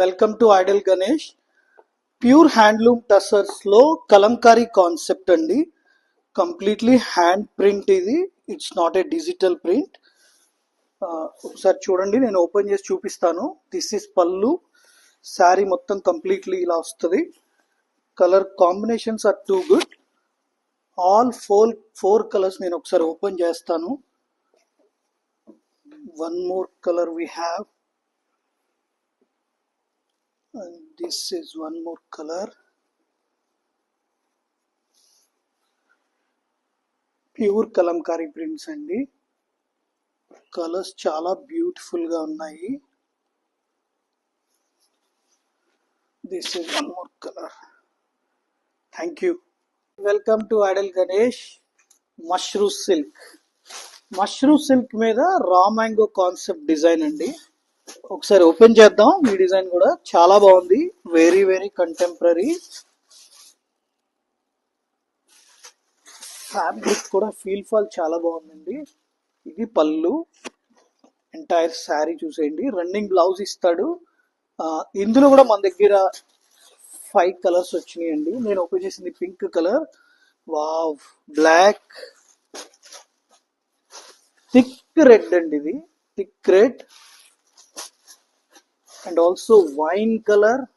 Welcome to idol Ganesh pure handloom టసర్స్లో Kalamkari concept అండి. Completely hand print ఇది. It's not a digital print ఒకసారి చూడండి నేను ఓపెన్ చేసి చూపిస్తాను. దిస్ ఇస్ పళ్ళు. శారీ మొత్తం కంప్లీట్లీ ఇలా వస్తుంది. Colour combinations are too good all four four colours నేను ఒకసారి ఓపెన్ చేస్తాను. One more colour we have and this is one more color. Pure Kalamkari prints అండి. కలర్స్ చాలా బ్యూటిఫుల్గా ఉన్నాయి. This is one more colour thank you welcome to idol Ganesh Mashru silk Mashru silk మీద raw mango concept design అండి. ఒకసారి open చేద్దాం. ఈ design కూడా చాలా బాగుంది. వెరీ వెరీ కంటెంపరీ ఫ్యాబ్రిక్ కూడా ఫీల్ ఫాల్ చాలా బాగుందండి. ఇది పళ్ళు. ఎంటైర్ శారీ చూసేయండి. రన్నింగ్ బ్లౌజ్ ఇస్తాడు. ఇందులో కూడా మన దగ్గర ఫైవ్ కలర్స్ వచ్చినాయండి. నేను ఓపెన్ చేసింది pink colour wow black thick red అండి ఇది. Thick red and also wine color.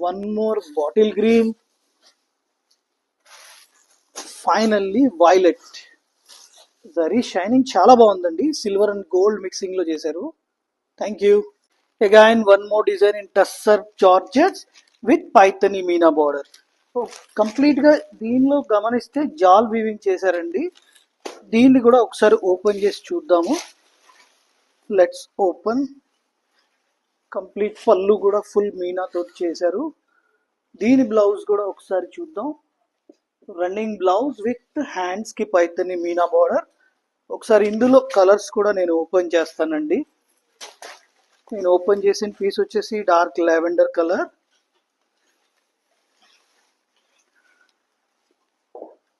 One more bottle green finally violet zari shining చాలా బాగుందండి సిల్వర్ అండ్ గోల్డ్ మిక్సింగ్లో చేశారు thank you again one more design in tussar georgettes with Paithani Meena border కంప్లీట్గా దీనిలో గమనిస్తే జాల్ వీవింగ్ చేశారండి దీన్ని కూడా ఒకసారి ఓపెన్ చేసి చూద్దాము లెట్స్ ఓపెన్ కంప్లీట్ పళ్ళు కూడా ఫుల్ మీనాతో చేశారు. దీని బ్లౌజ్ కూడా ఒకసారి చూద్దాం. రన్నింగ్ బ్లౌజ్ విత్ హ్యాండ్స్కి పైతని మీనా బార్డర్ ఒకసారి ఇందులో కలర్స్ కూడా నేను ఓపెన్ చేస్తానండి. నేను ఓపెన్ చేసిన పీస్ వచ్చేసి dark lavender colour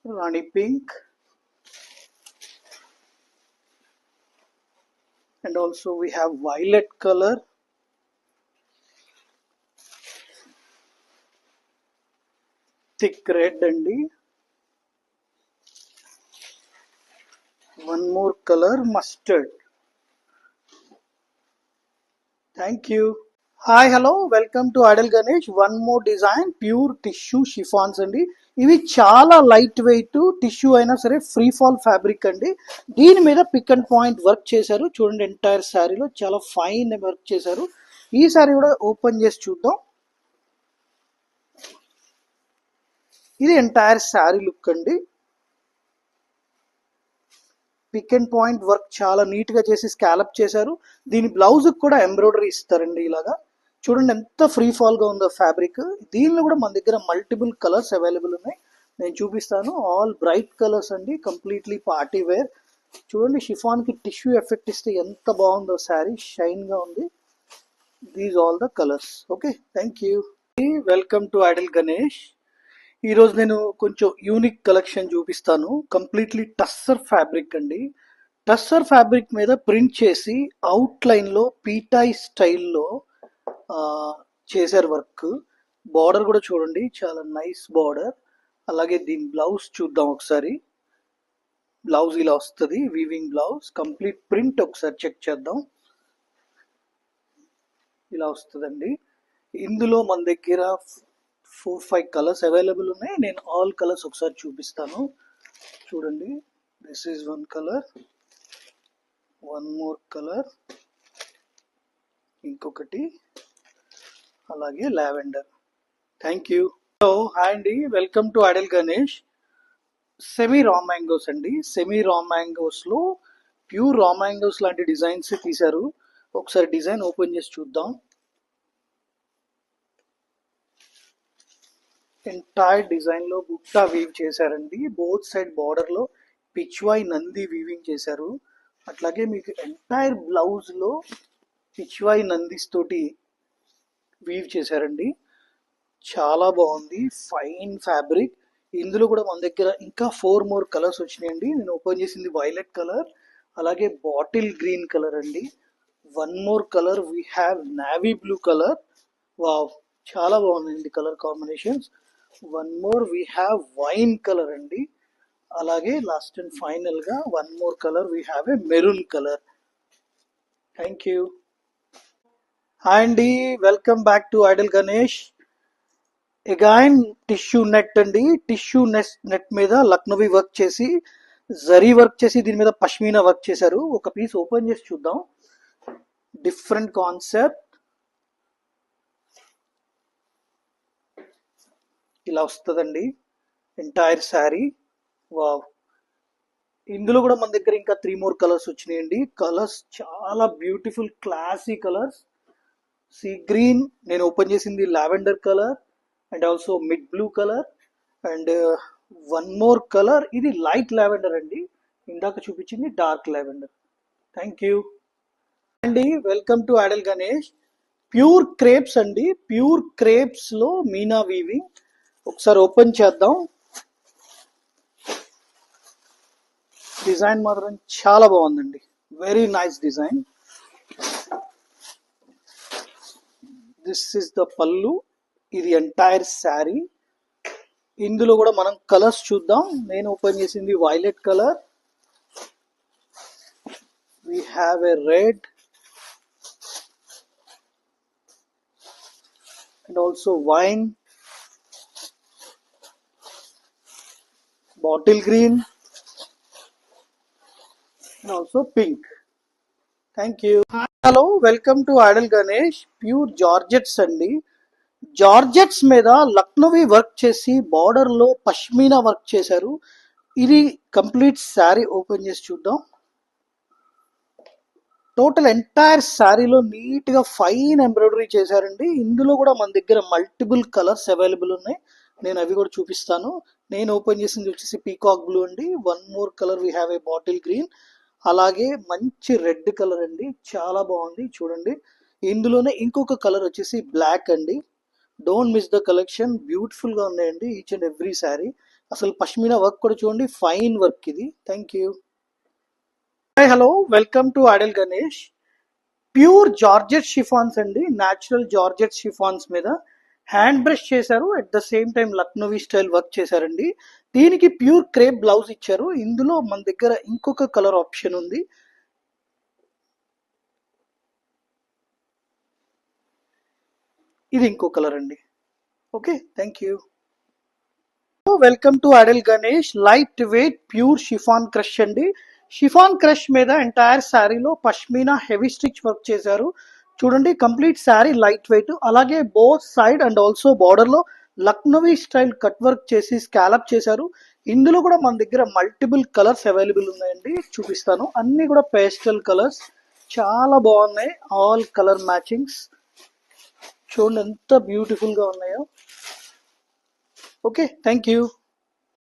rani pink and also we have violet color. Thick red dandi one more color mustard. Thank you. Hi hello welcome to idol Ganesh one more design pure tissue chiffons అండి. ఇవి చాలా light weight tissue అయినా సరే free fall fabric అండి. దీని మీద pick and point work చేశారు. చూడండి ఎంటైర్ శారీలో చాలా ఫైన్ వర్క్ చేశారు. ఈ శారీ కూడా ఓపెన్ చేసి చూద్దాం. ఇది ఎంటైర్ శారీ లుక్ అండి. పిక్ అండ్ పాయింట్ వర్క్ చాలా నీట్గా చేసి స్కాలప్ చేశారు. దీని బ్లౌజ్కి కూడా ఎంబ్రాయిడరీ ఇస్తారండి ఇలాగా. చూడండి ఎంత ఫ్రీ ఫాల్గా ఉందో ఫ్యాబ్రిక్ దీనిలో కూడా మన దగ్గర మల్టిపుల్ కలర్స్ అవైలబుల్ ఉన్నాయి. నేను చూపిస్తాను. ఆల్ బ్రైట్ కలర్స్ అండి. కంప్లీట్లీ పార్టీ వేర్ చూడండి షిఫాన్కి టిష్యూ ఎఫెక్ట్ ఇస్తే ఎంత బాగుందో శారీ. షైన్గా ఉంది. These all the colours okay thank you welcome to idol Ganesh ఈరోజు నేను కొంచెం యూనిక్ కలెక్షన్ చూపిస్తాను. కంప్లీట్లీ టస్సర్ ఫ్యాబ్రిక్ అండి. టస్సర్ ఫ్యాబ్రిక్ మీద ప్రింట్ చేసి అవుట్ లైన్లో పీటాయి స్టైల్లో చేశారు వర్క్. బార్డర్ కూడా చూడండి చాలా నైస్ బార్డర్. అలాగే దీని బ్లౌజ్ చూద్దాం ఒకసారి. బ్లౌజ్ ఇలా వస్తుంది వీవింగ్ బ్లౌజ్. కంప్లీట్ ప్రింట్ ఒకసారి చెక్ చేద్దాం. ఇలా వస్తుందండి. ఇందులో మన దగ్గర ఫోర్ ఫైవ్ కలర్స్ అవైలబుల్ ఉన్నాయి. నేను ఆల్ కలర్స్ ఒకసారి చూపిస్తాను. చూడండి this is one colour one more colour ఇంకొకటి. అలాగే lavender. Thank you hello hi అండి welcome to idol Ganesh semi raw mangoes అండి. సెమీ రా మ్యాంగోస్లో ప్యూర్ రా మ్యాంగోస్ లాంటి డిజైన్స్ తీశారు. ఒకసారి డిజైన్ ఓపెన్ చేసి చూద్దాం. ఎంటైర్ డిజైన్లో బుట్టా వీవ్ చేశారండి. బోత్ సైడ్ బార్డర్లో పిచ్వాయ్ నంది వీవింగ్ చేశారు. అట్లాగే మీకు ఎంటైర్ బ్లౌజ్లో పిచ్వాయ్ నందిస్ తోటి వీవ్ చేశారండి. చాలా బాగుంది. ఫైన్ ఫ్యాబ్రిక్ ఇందులో కూడా మన దగ్గర ఇంకా ఫోర్ మోర్ కలర్స్ వచ్చినాయండి. నేను ఓపెన్ చేసింది వైలెట్ కలర్ అలాగే బాటిల్ గ్రీన్ కలర్ అండి. One more colour we have navy blue colour wow చాలా బాగుందండి colour combinations one more we have wine colour అండి. అలాగే లాస్ట్ అండ్ ఫైనల్గా one more colour we have a maroon colour thank you hi అండి welcome back to idol Ganesh. Again tissue net అండి. Tissue net net మీద Lucknowi work చేసి zari work చేసి దీని మీద పష్మీనా వర్క్ చేశారు. ఒక పీస్ ఓపెన్ చేసి చూద్దాం. డిఫరెంట్ కాన్సెప్ట్ ఇలా వస్తుందండి. ఎంటైర్ శారీ వావ్ ఇందులో కూడా మన దగ్గర ఇంకా త్రీ మోర్ కలర్స్ వచ్చినాయండి. కలర్స్ చాలా beautiful classy colours sea green నేను ఓపెన్ చేసింది lavender colour and also mid blue colour and one more colour ఇది లైట్ లావెండర్ అండి. ఇందాక చూపించింది డార్క్ లావెండర్ థ్యాంక్ యూ అండి welcome to idol Ganesh pure crepes అండి. ప్యూర్ క్రేప్స్లో మీనా వీవింగ్ ఒకసారి ఓపెన్ చేద్దాం. డిజైన్ మాత్రం చాలా బాగుందండి. Very nice design this is the pallu ఇది ఎంటైర్ శారీ ఇందులో కూడా మనం కలర్స్ చూద్దాం నేను ఓపెన్ చేసింది violet colour we have a red. And also wine. Bottle green. And also pink. Thank you hello welcome to idol Ganesh pure georgettes అండి. Georgettes మీద Lucknowi work చేసి బార్డర్లో పష్మీనా వర్క్ చేశారు. ఇది కంప్లీట్ శారీ ఓపెన్ చేసి చూద్దాం. టోటల్ ఎంటైర్ శారీలో నీట్గా ఫైన్ ఎంబ్రాయిడరీ చేశారండి. ఇందులో కూడా మన దగ్గర మల్టిపుల్ కలర్స్ అవైలబుల్ ఉన్నాయి. నేను అవి కూడా చూపిస్తాను. నేను ఓపెన్ చేసింది వచ్చేసి పీకాక్ బ్లూ అండి. One more colour we have a bottle green అలాగే మంచి రెడ్ కలర్ అండి. చాలా బాగుంది. చూడండి. ఇందులోనే ఇంకొక కలర్ వచ్చేసి బ్లాక్ అండి. Don't miss the collection. బ్యూటిఫుల్గా ఉన్నాయండి ఈచ్ అండ్ ఎవ్రీ శారీ. అసలు పష్మీనా వర్క్ కూడా చూడండి. ఫైన్ వర్క్ ఇది. Thank you. Hi hello. Welcome to Adal Ganesh. Pure georgette chiffons అండి. న్యాచురల్ జార్జెట్ షిఫాన్స్ మీద. హ్యాండ్ బ్రష్ చేశారు. At the same time Lucknowi style work చేశారండి. దీనికి ప్యూర్ క్రేప్ బ్లౌజ్ ఇచ్చారు. ఇందులో మన దగ్గర ఇంకొక కలర్ ఆప్షన్ ఉంది. ఇది ఇంకో కలర్ అండి. Okay thank you welcome to Adal Ganesh light weight pure chiffon crush అండి. షిఫాన్ క్రష్ మీద ఎంటైర్ శారీలో పష్మీనా హెవీ స్టిచ్ వర్క్ చేశారు. చూడండి కంప్లీట్ శారీ లైట్ వెయిట్ అలాగే బోత్ సైడ్ అండ్ ఆల్సో బార్డర్లో స్టైల్ కట్ వర్క్ చేసి స్కాలప్ చేశారు. ఇందులో కూడా మన దగ్గర మల్టిపుల్ కలర్స్ అవైలబుల్ ఉన్నాయండి చూపిస్తాను. అన్ని కూడా పేస్టల్ కలర్స్ చాలా బాగున్నాయి ఆల్ కలర్ మ్యాచింగ్స్. చూడండి ఎంత బ్యూటిఫుల్గా ఉన్నాయో. Okay thank you